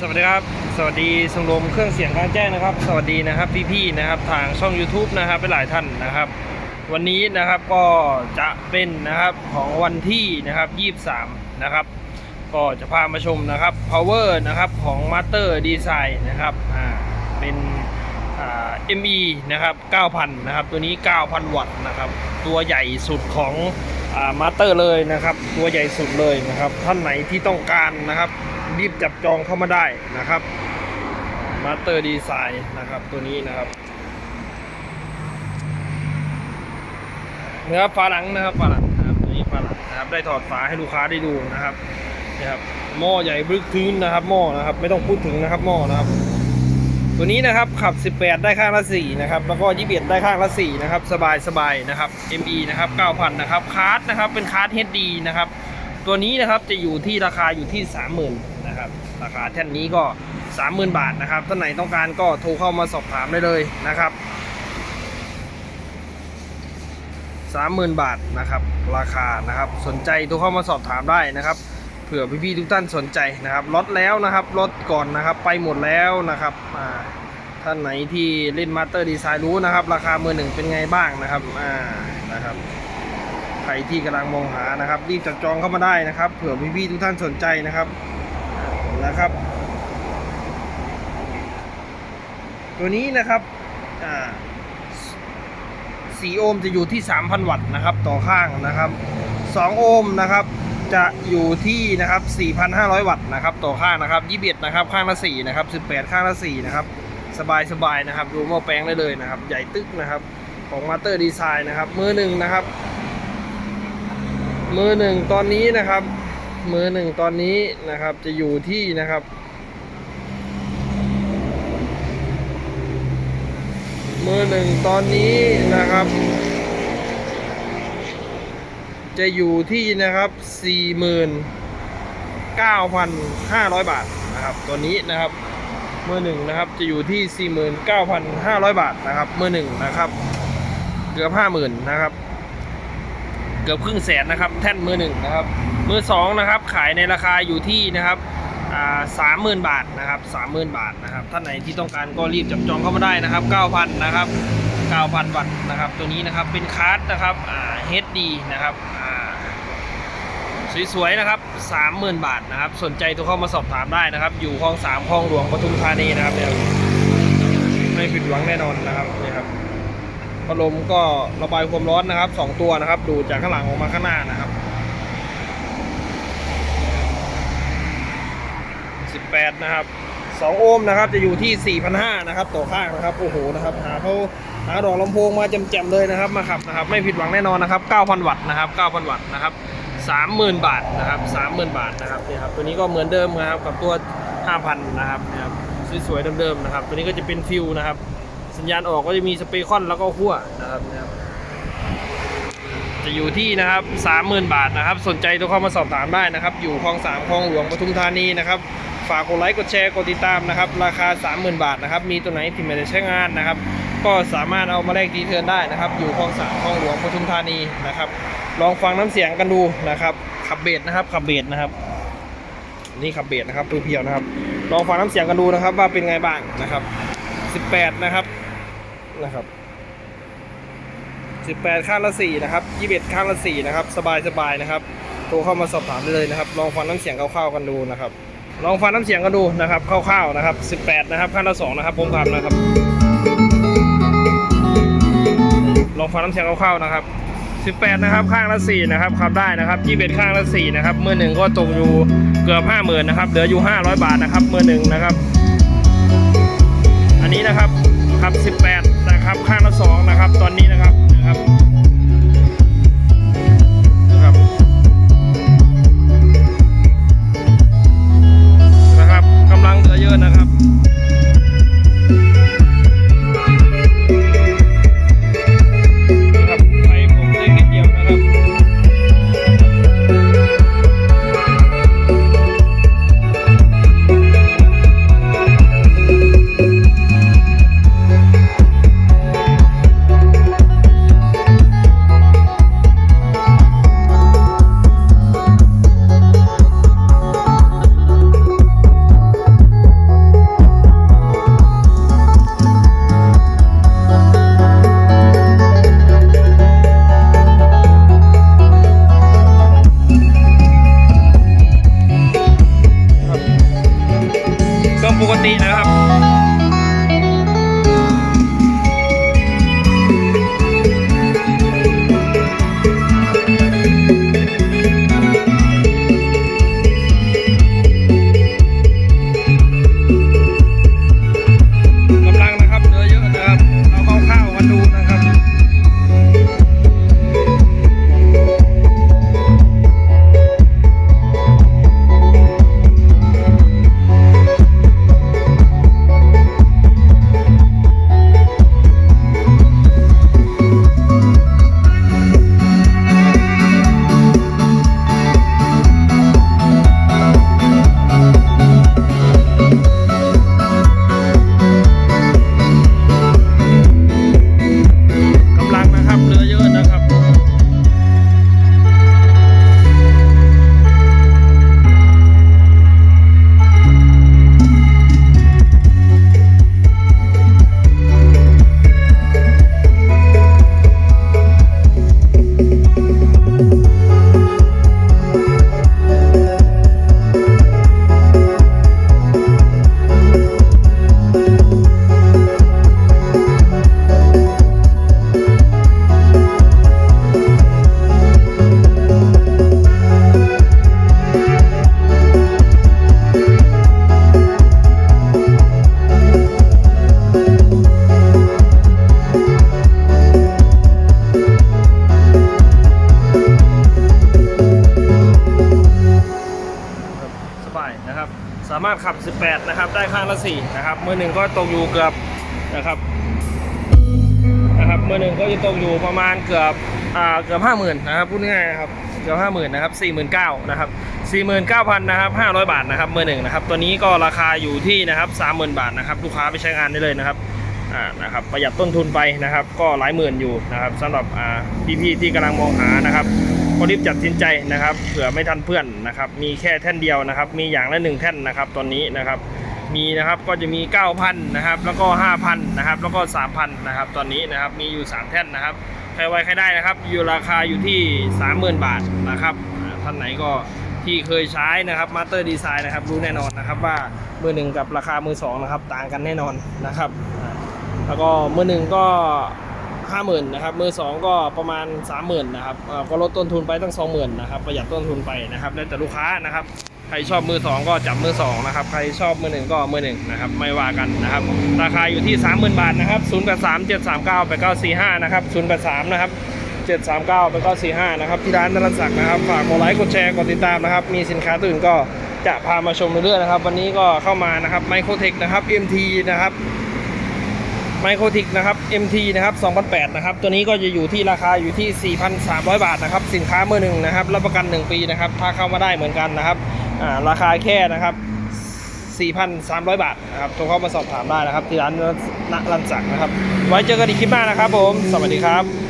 สวัสดีครับ สวัสดีชมรมเครื่องเสียงกลางแจ้งนะครับ สวัสดีนะครับพี่ๆนะครับทางช่อง YouTube นะครับเป็นหลายท่านนะครับ วันนี้นะครับก็จะเป็นนะครับของวันที่นะครับ 23 นะครับ ก็จะพามาชมนะครับ power นะครับของ master design นะครับอ่าเป็นอ่า ME นะครับ 9,000 นะครับ ตัวนี้ 9,000 วัตต์นะครับ ตัวใหญ่สุดของอ่า master เลยนะครับ ตัวใหญ่สุดเลยนะครับ ท่านไหนที่ต้องการนะครับ รีบจับจองเข้ามาได้นะครับ master design นะครับตัวนี้นะครับนะครับฝาหลังนะครับฝาหลังนะครับตัวนี้ฝาหลังนะครับได้ถอดฝาให้ลูกค้าได้ดูนะครับนะครับหม้อใหญ่บึกทึ้นนะครับหม้อนะครับ ไม่ต้องพูดถึงนะครับหม้อนะครับ ตัวนี้นะครับขับ 18 ได้ข้างละ4นะครับแล้วก็21ได้ข้างละ4นะครับสบายสบายนะครับ ME นะครับ9,000นะครับคาร์ดนะครับเป็นคาร์ด HD นะครับตัวนี้นะครับจะอยู่ที่ราคาอยู่ที่ 30,000 นะครับ ราคาแท่นนี้ก็ 30,000 บาทนะครับท่านไหนต้องการก็โทรเข้ามาสอบถามได้เลยนะครับ 30,000 บาทนะครับ ราคานะครับสนใจโทรเข้ามาสอบถามได้นะครับเผื่อพี่ๆทุกท่านสนใจนะครับลดแล้วนะครับลดก่อนนะครับไปหมดแล้วนะครับท่านไหนที่เล่นมาสเตอร์ดีไซน์รู้นะครับ ราคามือหนึ่งเป็นไงบ้างนะครับอ่านะครับใครที่กำลังมองหานะครับรีบจับจองเข้ามาได้นะครับ เผื่อพี่ๆทุกท่านสนใจนะครับ นะครับ ตัวนี้นะครับอ่โอห์มจะอยู่ที่ 3,000 วัตต์นะครับ ต่อข้างนะครับ2โอห์มนะครับจะอยู่ที่นะครับ 4,500 วัตต์นะครับ ต่อข้างนะครับ21นะครับ ข้างละ4นะครับ 18 ข้างละ4นะครับ สบายสบายนะครับ ดูหม้อแปลงได้เลยนะครับ ใหญ่ตึกนะครับ ของ Master Design นะครับ มือหนึ่งนะครับ มือหนึ่งตอนนี้นะครับ มือหนึ่งตอนนี้นะครับจะอยู่ที่นะครับมือหนึ่งตอนนี้นะครับ จะอยู่ที่นะครับ 49,500 บาทนะครับ ตัวนี้นะครับมือหนึ่งนะครับจะอยู่ที่ 49,500 บาทนะครับมือหนึ่งนะครับ เกือบ 50,000 นะครับ เกือบครึ่งแสนนะครับ แท่นมือหนึ่งนะครับ มือสองนะครับ ขายในราคาอยู่ที่นะครับสามหมื่นบาทนะครับสามหมื่นบาทนะครับ ท่านไหนที่ต้องการก็รีบจับจองเข้ามาได้นะครับเก้าพันนะครับเก้าพันวัตต์นะครับ ตัวนี้นะครับเป็นคาร์ดนะครับอ่า HD นะครับสวยๆนะครับสามหมื่นบาทนะครับ สนใจโทรเข้ามาสอบถามได้นะครับ อยู่คลองสามคลองหลวงปทุมธานีนะครับเนี่ยไม่ผิดหวังแน่นอนนะครับเนี่ยครับ พัดลมก็ระบายความร้อนนะครับสองตัวนะครับ ดูจากข้างหลังออกมาข้างหน้านะครับ18นะครับ2โอห์มนะครับจะอยู่ที่4,500นะครับต่อข้างนะครับโอ้โหนะครับหาเขาหาดอกลำโพงมาแจ่มๆเลยนะครับมาขับนะครับ ไม่ผิดหวังแน่นอนนะครับ9,000วัตต์นะครับ9,000วัตต์นะครับ30,000บาทนะครับ30,000บาทนะครับนี่ครับตัวนี้ก็เหมือนเดิมนะครับกับตัว5,000นะครับนี่ครับสวยๆเดิมๆนะครับ ตัวนี้ก็จะเป็นฟิวนะครับ สัญญาณออกก็จะมีสเปคอนแล้วก็ขั้วนะครับนะครับจะอยู่ที่นะครับ30,000บาทนะครับ สนใจโทรเข้ามาสอบถามได้นะครับ อยู่คลองสามคลองหลวงปทุมธานีนะครับ ฝากกดไลค์กดแชร์กดติดตามนะครับ ราคา 30,000 บาทนะครับ มีตัวไหนที่ไม่ได้ใช้งานนะครับ ก็สามารถเอามาแลกดีเทิร์นได้นะครับ อยู่คลองสามคลองหลวงปทุมธานีนะครับ ลองฟังน้ำเสียงกันดูนะครับ ขับเบสนะครับ ขับเบสนะครับนี่ขับเบสนะครับเพียวๆนะครับ ลองฟังน้ำเสียงกันดูนะครับว่าเป็นไงบ้างนะครับ 18 นะครับ นะครับ 18 ข้างละ 4 นะครับ 21 ข้างละ 4 นะครับ สบายๆนะครับ โทรเข้ามาสอบถามได้เลยนะครับ ลองฟังน้ำเสียงคร่าวๆกันดูนะครับ ลองฟังน้ำเสียงกันดูนะครับ คร่าวๆนะครับ 18 นะครับ ข้างละ 2 นะครับผมทำนะครับ ลองฟังน้ำเสียงคร่าวๆนะครับ18 นะครับ ข้างละ 4 นะครับขับได้นะครับ21ข้างละ 4 นะครับ มือหนึ่งก็ตกอยู่เกือบ 50,000 นะครับ เหลืออยู่ 500 บาทนะครับ มือหนึ่งนะครับ อันนี้นะครับ ครับ 18 นะครับ ข้างละ2นะครับ ตอนนี้นะครับนะครับ 8นะครับได้ข้างละ4นะครับมือหนึ่งก็ตกอยู่เกือบนะครับนะครับมือหนึ่งก็จะตกอยู่ประมาณเกือบอ่าเกือบ50,000นะครับพูดง่ายๆนะครับเกือบ50,000นะครับ49,000นะครับ49,000นะครับ500บาทนะครับมือหนึ่งนะครับตัวนี้ก็ราคาอยู่ที่นะครับ30,000บาทนะครับลูกค้าไปใช้งานได้เลยนะครับอ่านะครับประหยัดต้นทุนไปนะครับ ก็หลายหมื่นอยู่นะครับสำหรับอ่าพี่ๆที่กำลังมองหานะครับ ก็รีบจัดสินใจนะครับเผื่อไม่ทันเพื่อนนะครับ มีแค่แท่นเดียวนะครับ มีอย่างละหนึ่งแท่นนะครับ ตอนนี้นะครับ มีนะครับก็จะมี 9,000นะครับ แล้วก็ 5,000นะครับแล้วก็ 3,000นะครับ ตอนนี้นะครับมีอยู่ 3 แท่นนะครับใครไวใครได้นะครับ อยู่ราคาอยู่ที่ 30,000 บาทนะครับท่านไหนก็ที่เคยใช้นะครับมาสเตอร์ดีไซน์นะครับรู้แน่นอนนะครับว่ามือหนึ่งกับราคามือสองนะครับต่างกันแน่นอนนะครับ แล้วก็มือหนึ่งก็ ห้าหมื่นนะครับมือสองก็ประมาณสามหมื่นนะครับก็ลดต้นทุนไปตั้งสองหมื่นนะครับประหยัดต้นทุนไปนะครับแล้วแต่ลูกค้านะครับใครชอบมือสองก็จับมือสองนะครับใครชอบมือหนึ่งก็มือหนึ่งนะครับไม่ว่ากันนะครับราคาอยู่ที่สามหมื่นบาทนะครับศูนย์แปดสามเจ็ดสามเก้าแปเก้าสี่ห้านะครับศูนย์แปดสามนะครับเจ็ดสามเก้าแปเก้าสี่ห้านะครับ ที่ร้านนรันศักดิ์นะครับ ฝากกดไลค์กดแชร์กดติดตามนะครับ มีสินค้าตื่นก็จะพามาชมเรื่อยๆนะครับ วันนี้ก็เข้ามานะครับไมโครเทคนะครับ MT นะครับ ไมโครทิกนะครับ MT นะครับ2008 นะครับ ตัวนี้ก็จะอยู่ที่ราคาอยู่ที่ 4,300 บาทนะครับ สินค้ามือหนึ่งนะครับ รับประกัน 1 ปีนะครับ พาเข้ามาได้เหมือนกันนะครับอ่าราคาแค่นะครับ 4,300 บาทนะครับโทรเข้ามาสอบถามได้นะครับ ที่ร้านณรันจักนะครับ ไว้เจอกันอีกคลิปหน้านะครับผม สวัสดีครับ